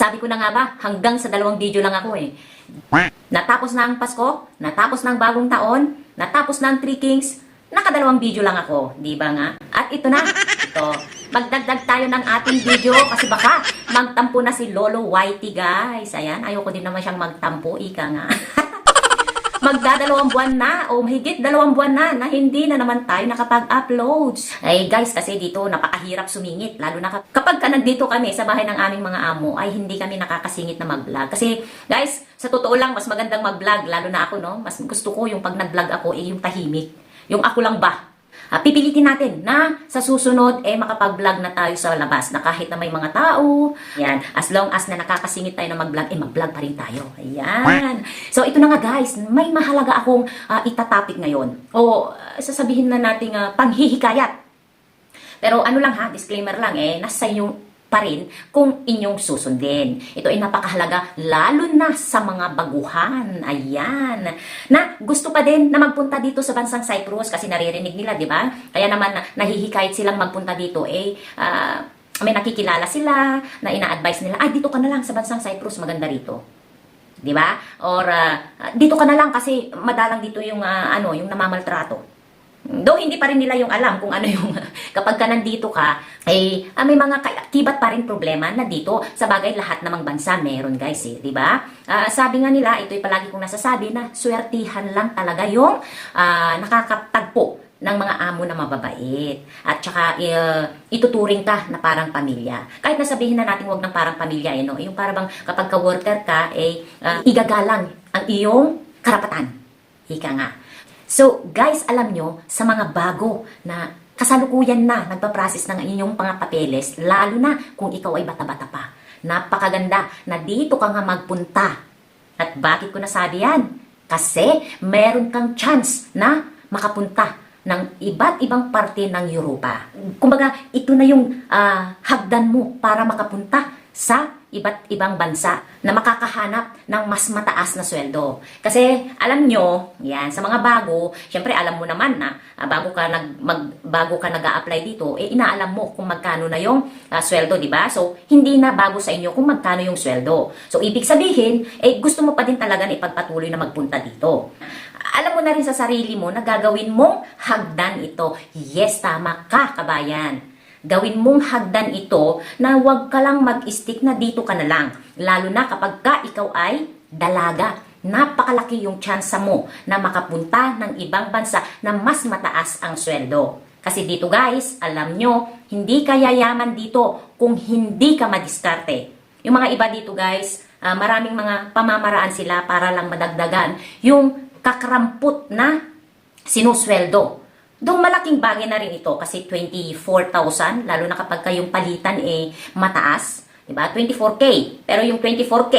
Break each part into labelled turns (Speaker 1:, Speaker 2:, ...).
Speaker 1: Sabi ko na nga ba, hanggang sa dalawang video lang ako eh. Natapos na ang Pasko, natapos na ang bagong taon, natapos na ang Three Kings, nakadalawang video lang ako, di ba nga? At ito na, ito, magdagdag tayo ng ating video kasi baka magtampo na si Lolo Whitey guys. Ayan, ayoko din naman siyang magtampo, ika nga. Magdadalawang buwan na o mahigit dalawang buwan na na hindi na naman tayo nakapag-uploads. Ay guys, kasi dito napakahirap sumingit. Lalo na kap- kapag ka nandito kami sa bahay ng aming mga amo, ay hindi kami nakakasingit na mag-vlog. Kasi guys, sa totoo lang, mas magandang mag-vlog. Lalo na ako, no? Mas gusto ko yung pag nag-vlog ako, eh, yung tahimik. Yung ako lang ba? Ah, pipilitin natin na sa susunod eh makapag-vlog na tayo sa labas na kahit na may mga tao. Yan, as long as na nakakasingit tayo na mag-vlog, eh mag-vlog pa rin tayo. Ayan. So ito na nga guys, may mahalaga akong ah, itatapik ngayon. O ah, sasabihin na nating ah, panghihikayat. Pero ano lang ha, disclaimer lang eh, nasa inyo pa rin kung inyong susundin. Ito ay napakahalaga lalo na sa mga baguhan. Ayan. Na gusto pa din na magpunta dito sa bansang Cyprus kasi naririnig nila, di ba? Kaya naman na, nahihikayat silang magpunta dito eh ah, may nakikilala sila na ina-advise nila, ah, dito ka na lang sa bansang Cyprus, maganda rito. 'di ba? Or ah, dito ka na lang kasi madalang dito yung ah, ano, yung namamaltrato. Though hindi pa rin nila yung alam kung ano yung kapag ka nandito ka, eh ah, may mga kibat pa rin problema na dito. Sa bagay lahat namang bansa meron guys eh, 'di ba? Ah, sabi nga nila, ito'y palagi kong nasasabi na swertihan lang talaga yung ah, nakakatagpo ng mga amo na mababait. At saka eh, ituturing ka na parang pamilya. Kahit nasabihin na natin wag ng parang pamilya, eh, no? yung parang kapag ka-worker ka, eh, ah, igagalang ang iyong karapatan. Hika nga. So, guys, alam nyo, sa mga bago na kasalukuyan na nagpa-process ng inyong mga papeles, lalo na kung ikaw ay bata-bata pa. Napakaganda na dito ka nga magpunta. At bakit ko nasabi yan? Kasi meron kang chance na makapunta ng iba't ibang parte ng Europa. Kumbaga, ito na yung ah, hagdan mo para makapunta sa iba't ibang bansa na makakahanap ng mas mataas na sweldo. Kasi alam nyo, yan, sa mga bago, syempre alam mo naman na ah, bago ka nag mag, bago ka nag-a-apply dito, eh inaalam mo kung magkano na yung ah, sweldo, di ba? So hindi na bago sa inyo kung magkano yung sweldo. So ibig sabihin, eh gusto mo pa din talaga na ipagpatuloy na magpunta dito. Alam mo na rin sa sarili mo na gagawin mong hagdan ito. Yes, tama ka, kabayan. Gawin mong hagdan ito na huwag ka lang mag-stick na dito ka na lang. Lalo na kapag ka ikaw ay dalaga. Napakalaki yung tsansa mo na makapunta ng ibang bansa na mas mataas ang sweldo. Kasi dito guys, alam nyo, hindi ka yayaman dito kung hindi ka madiskarte. Yung mga iba dito guys, ah, maraming mga pamamaraan sila para lang madagdagan yung kakarampot na sinusweldo. Doong malaking bagay na rin ito kasi 24,000, lalo na kapag kayong palitan eh mataas, 'di ba? 24k. Pero yung 24k,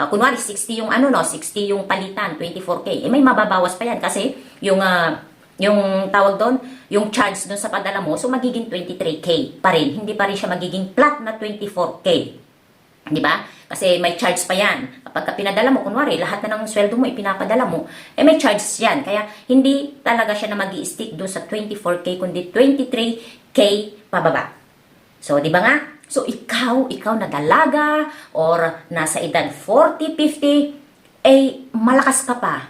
Speaker 1: ah, kunwari 60 yung ano no, 60 yung palitan, 24k. Eh may mababawas pa yan kasi yung ah, yung tawag doon, yung charge doon sa padala mo, so magiging 23k pa rin. Hindi pa rin siya magiging flat na 24k. Di ba? Kasi may charge pa yan. Kapag ka pinadala mo, kunwari, lahat na ng sweldo mo ipinapadala mo, eh may charge yan. Kaya hindi talaga siya na mag stick doon sa 24K, kundi 23K pababa. So, di ba nga? So, ikaw, ikaw na dalaga, or nasa edad 40, 50, eh, malakas ka pa.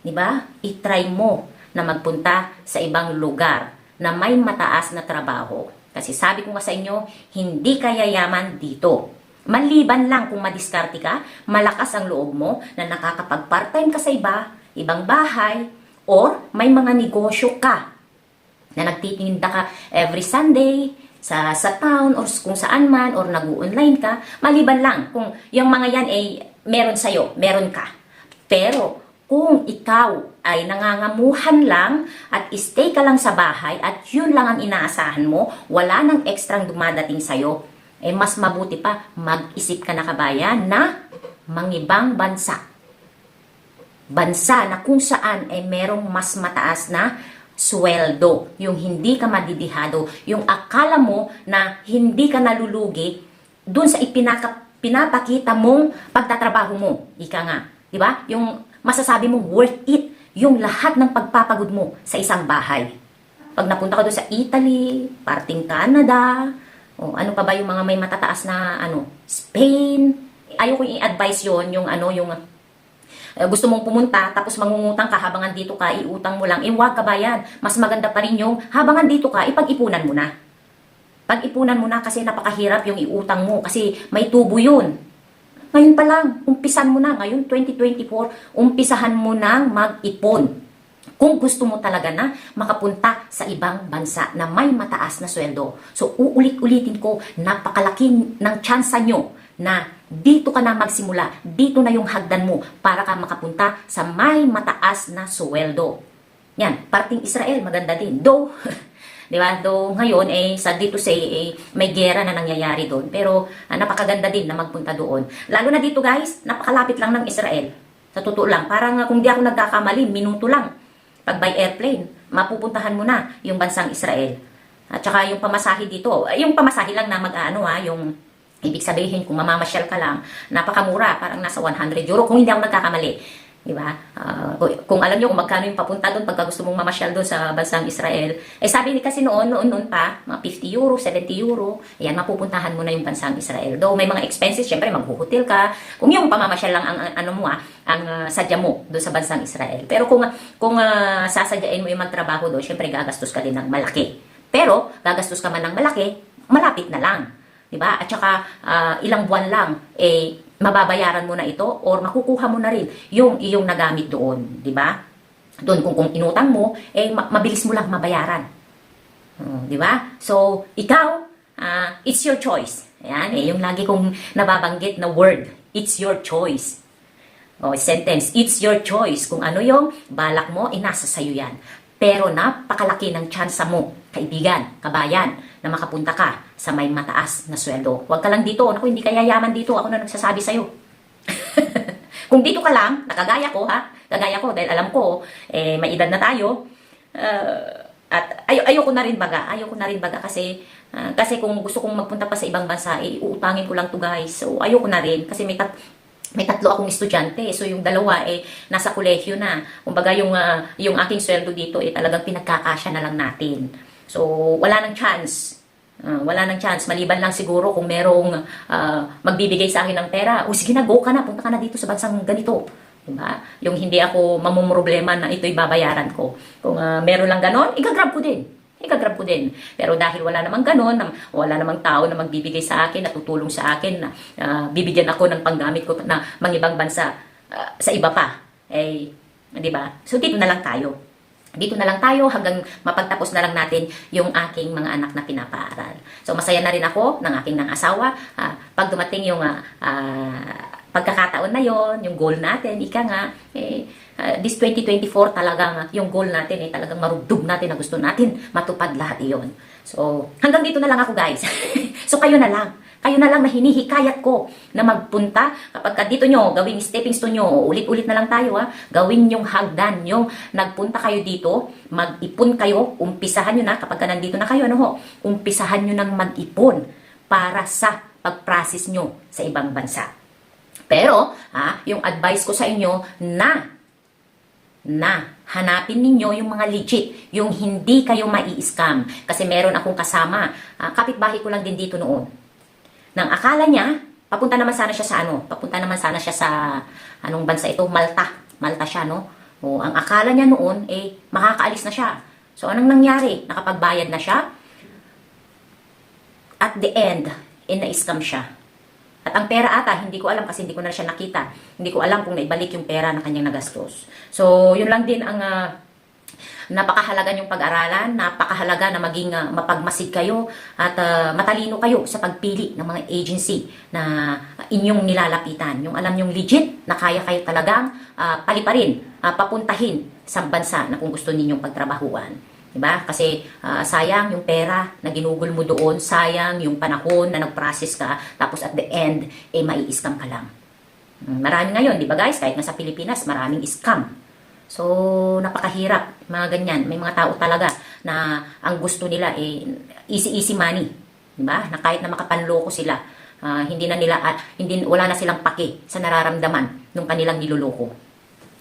Speaker 1: Di ba? I-try mo na magpunta sa ibang lugar na may mataas na trabaho. Kasi sabi ko nga sa inyo, hindi ka yayaman dito. Maliban lang kung madiskarte ka, malakas ang loob mo na nakakapag-part-time ka sa iba, ibang bahay, or may mga negosyo ka na nagtitinda ka every Sunday sa sa town or kung saan man or nag-online ka, maliban lang kung yung mga yan ay meron sa'yo, meron ka. Pero kung ikaw ay nangangamuhan lang at stay ka lang sa bahay at yun lang ang inaasahan mo, wala nang ekstrang dumadating sa'yo, eh mas mabuti pa mag-isip ka na kabayan na mangibang bansa. Bansa na kung saan ay merong mas mataas na sweldo. Yung hindi ka madidihado, yung akala mo na hindi ka nalulugi dun sa ipinaka, pinapakita mong pagtatrabaho mo. Ika nga. Di ba? Yung masasabi mong worth it yung lahat ng pagpapagod mo sa isang bahay. Pag napunta ka doon sa Italy, parting Canada, O, ano pa ba yung mga may matataas na ano, Spain. Ayoko i-advise yon yung ano, yung eh, gusto mong pumunta tapos mangungutang ka habang andito ka, iutang mo lang. Eh, wag ka ba yan? Mas maganda pa rin yung habang andito ka, ipag-ipunan mo na. Pag-ipunan mo na kasi napakahirap yung iutang mo kasi may tubo yun. Ngayon pa lang, umpisan mo na. Ngayon, 2024, umpisahan mo nang mag-ipon. Kung gusto mo talaga na makapunta sa ibang bansa na may mataas na sweldo. So, uulit-ulitin ko, napakalaki ng tsansa nyo na dito ka na magsimula, dito na yung hagdan mo para ka makapunta sa may mataas na sweldo. Yan, parting Israel, maganda din. Though, di ba, though ngayon, eh, sad to say, eh, may gera na nangyayari doon. Pero, ah, napakaganda din na magpunta doon. Lalo na dito, guys, napakalapit lang ng Israel. Sa totoo lang, parang ah, kung di ako nagkakamali, minuto lang. Pag by airplane, mapupuntahan mo na yung bansang Israel. At saka yung pamasahe dito, eh, yung pamasahe lang na mag-ano ha, yung ibig sabihin kung mamamasyal ka lang, napakamura, parang nasa 100 euro kung hindi ako nagkakamali. Di ba? Ah, kung- alam niyo kung magkano yung papunta doon pagka gusto mong mamasyal doon sa bansang Israel. Eh sabi ni kasi noon, noon, noon pa, mga 50 euro, 70 euro, ayan, mapupuntahan mo na yung bansang Israel. Though may mga expenses, syempre maghuhotel ka. Kung yung pamamasyal lang ang, ang- ano mo ah, ang ah, sadya mo doon sa bansang Israel. Pero kung kung ah, sasadyain mo yung magtrabaho doon, syempre gagastos ka din ng malaki. Pero gagastos ka man ng malaki, malapit na lang. 'di ba? At saka ah, ilang buwan lang eh mababayaran mo na ito or makukuha mo na rin yung iyong nagamit doon, 'di ba? Doon kung kung inutang mo eh ma- mabilis mo lang mabayaran. Oh, 'di ba? So, ikaw ah, it's your choice. Ayan, eh, yung lagi kong nababanggit na word, it's your choice. O, sentence, it's your choice. Kung ano yung balak mo, eh, nasa sayo yan. Pero napakalaki ng tsansa mo, kaibigan, kabayan, na makapunta ka sa may mataas na sweldo. Huwag ka lang dito. Naku, hindi ka yayaman dito. Ako na nagsasabi sa'yo. Kung dito ka lang, nakagaya ko ha, kagaya ko dahil alam ko, eh, may edad na tayo, uh, at ay ayoko na rin baga, ayoko na rin baga kasi ah, kasi kung gusto kong magpunta pa sa ibang bansa, eh, uutangin ko lang to guys. So ayoko na rin kasi may tat may tatlo akong estudyante. So yung dalawa eh nasa kolehiyo na. Kumbaga yung ah, yung aking sweldo dito eh talagang pinagkakasya na lang natin. So wala nang chance. Ah, wala nang chance. Maliban lang siguro kung merong ah, magbibigay sa akin ng pera. O sige na, go ka na. Punta ka na dito sa bansang ganito. Diba? Yung hindi ako mamumroblema na ito'y babayaran ko. Kung ah, meron lang ganon, igagrab ko din. Igagrab ko din. Pero dahil wala namang ganon, wala namang tao na magbibigay sa akin, na tutulong sa akin, na ah, bibigyan ako ng panggamit ko na mangibang bansa ah, sa iba pa. Eh, di ba? So dito na lang tayo. Dito na lang tayo hanggang mapagtapos na lang natin yung aking mga anak na pinapaaral. So masaya na rin ako ng aking nang asawa ah, pag dumating yung ah, ah, pagkakataon na yon, yung goal natin, ika nga, eh, ah, this 2024 talagang yung goal natin eh, talagang marugdog natin na gusto natin matupad lahat iyon. So, hanggang dito na lang ako guys. so, kayo na lang. Kayo na lang na hinihikayat ko na magpunta kapag ka dito nyo, gawing stepping stone nyo, ulit-ulit na lang tayo ha, gawin yung hagdan yung nagpunta kayo dito, mag-ipon kayo, umpisahan nyo na, kapag ka nandito na kayo, ano ho, umpisahan nyo nang mag-ipon para sa pag-process nyo sa ibang bansa. Pero, ha, yung advice ko sa inyo na na hanapin ninyo yung mga legit, yung hindi kayo mai-scam. Kasi meron akong kasama, ah, kapitbahay ko lang din dito noon. Nang akala niya, papunta naman sana siya sa ano, papunta naman sana siya sa, anong bansa ito, Malta. Malta siya, no? O, ang akala niya noon, eh, makakaalis na siya. So, anong nangyari? Nakapagbayad na siya. At the end, eh, na-scam siya. At ang pera ata, hindi ko alam kasi hindi ko na siya nakita. Hindi ko alam kung naibalik yung pera na kanyang nagastos. So, yun lang din ang ah, napakahalaga yung pag-aralan, napakahalaga na maging ah, mapagmasid kayo at ah, matalino kayo sa pagpili ng mga agency na inyong nilalapitan. Yung alam yung legit na kaya kayo talagang ah, paliparin, ah, papuntahin sa bansa na kung gusto ninyong pagtrabahuan. Diba? Kasi ah, sayang yung pera na ginugol mo doon, sayang yung panahon na nag-process ka, tapos at the end, eh mai-scam ka lang. Mm, Marami ngayon, di ba guys? Kahit nasa Pilipinas, maraming scam. So, napakahirap, mga ganyan. May mga tao talaga na ang gusto nila eh easy-easy money. Di ba? Na kahit na makapanloko sila, ah, hindi na nila, ah, hindi, wala na silang paki sa nararamdaman ng kanilang niloloko.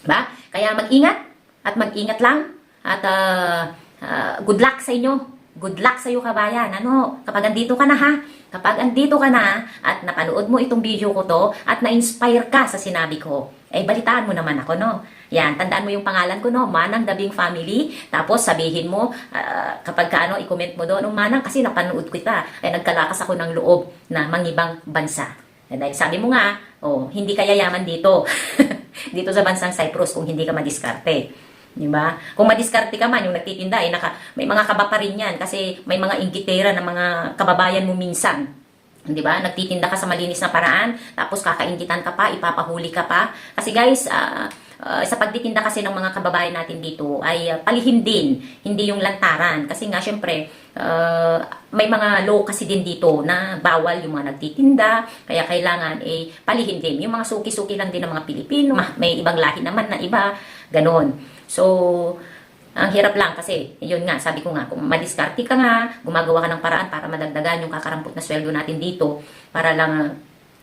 Speaker 1: Ba? Kaya mag-ingat at mag-ingat lang at ah, ah, good luck sa inyo. Good luck sa'yo kabayan. Ano, kapag andito ka na ha, kapag andito ka na at napanood mo itong video ko to at na-inspire ka sa sinabi ko, eh balitaan mo naman ako, no? Yan, tandaan mo yung pangalan ko, no? Manang Dabing Family. Tapos sabihin mo, ah, kapag ka, ano, i-comment mo doon, "Oh, Manang, kasi napanood ko kita. Eh, nagkalakas ako ng loob na mangibang bansa. Eh, dahil sabi mo nga, oh, hindi ka yayaman dito. dito sa bansang Cyprus kung hindi ka madiskarte. Di ba? Kung madiskarte ka man, yung nagtitinda, eh, naka, may mga kaba pa rin yan kasi may mga inggitera na mga kababayan mo minsan. Di ba? Nagtitinda ka sa malinis na paraan, tapos kakaingitan ka pa, ipapahuli ka pa. Kasi guys, ah, ah, sa pagtitinda kasi ng mga kababayan natin dito ay ah, palihim din, hindi yung lantaran. Kasi nga, syempre, ah, may mga law kasi din dito na bawal yung mga nagtitinda, kaya kailangan eh palihim din. Yung mga suki-suki lang din ng mga Pilipino, ma- may ibang lahi naman na iba, ganon. So, ang hirap lang kasi, yun nga, sabi ko nga, kung madiskarte ka nga, gumagawa ka ng paraan para madagdagan yung kakarampot na sweldo natin dito, para lang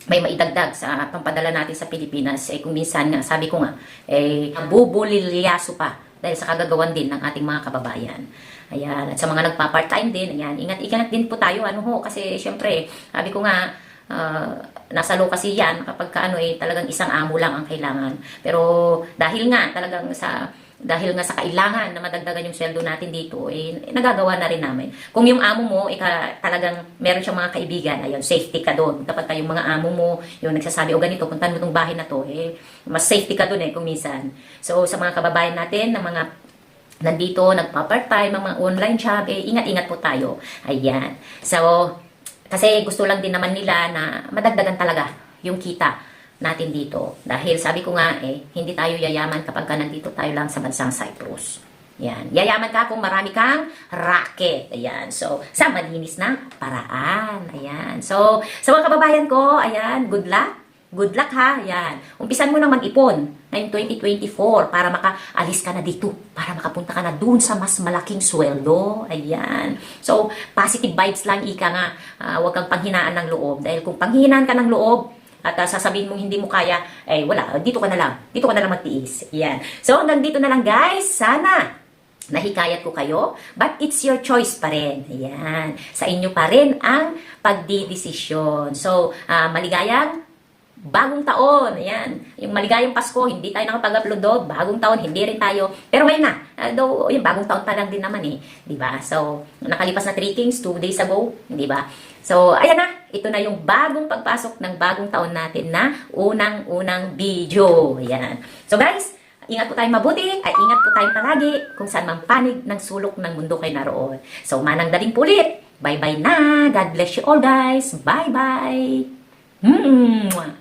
Speaker 1: may maidagdag sa pampadala natin sa Pilipinas. Eh kung minsan nga, sabi ko nga, eh, bubulilyaso pa dahil sa kagagawan din ng ating mga kababayan. Ayan, at sa mga nagpa-part-time din, ayan, ingat-ingat din po tayo, ano ho, kasi syempre, sabi ko nga, ah, nasa low kasi yan, kapag ka, ano, eh, talagang isang amo lang ang kailangan. Pero dahil nga, talagang sa dahil nga sa kailangan na madagdagan yung sweldo natin dito, eh, nagagawa na rin namin. Kung yung amo mo, ika, talagang meron siyang mga kaibigan, ayun, safety ka doon. Kapag kayong mga amo mo, yung nagsasabi, o ganito, puntan mo itong bahay na to, eh, mas safety ka doon eh, kung minsan. So, sa mga kababayan natin, na mga nandito, nagpa-part-time, mga online job, eh, ingat-ingat po tayo. Ayan. So, kasi gusto lang din naman nila na madagdagan talaga yung kita natin dito. Dahil sabi ko nga eh, hindi tayo yayaman kapag ka nandito tayo lang sa bansang Cyprus. Yan. Yayaman ka kung marami kang racket. Ayan. So, sa malinis na paraan. Ayan. So, sa mga kababayan ko, ayan, good luck. Good luck ha. Ayan. Umpisan mo nang mag-ipon ngayong 2024 para makaalis ka na dito. Para makapunta ka na dun sa mas malaking sweldo. Ayan. So, positive vibes lang, ika nga. Ah, huwag kang panghinaan ng loob. Dahil kung panghinaan ka ng loob, at ah, sasabihin mong hindi mo kaya, eh wala, dito ka na lang. Dito ka na lang magtiis. Yan. So hanggang dito na lang guys. Sana nahikayat ko kayo, but it's your choice pa rin. Ayan. Sa inyo pa rin ang pagdidesisyon. So, ah, maligayang bagong taon. Ayan. Yung maligayang Pasko, hindi tayo nakapag-upload doon. Bagong taon, hindi rin tayo. Pero ngayon na. Uh, though, yung bagong taon pa lang din naman eh. ba So, nakalipas na 3 Kings, 2 days ago. ba So, ayan na. Ito na yung bagong pagpasok ng bagong taon natin na unang-unang video. Ayan. So, guys, Ingat po tayong mabuti at ingat po tayong palagi kung saan mang panig ng sulok ng mundo kayo naroon. So, manang daling pulit. Bye-bye na. God bless you all guys. Bye-bye. Hmm.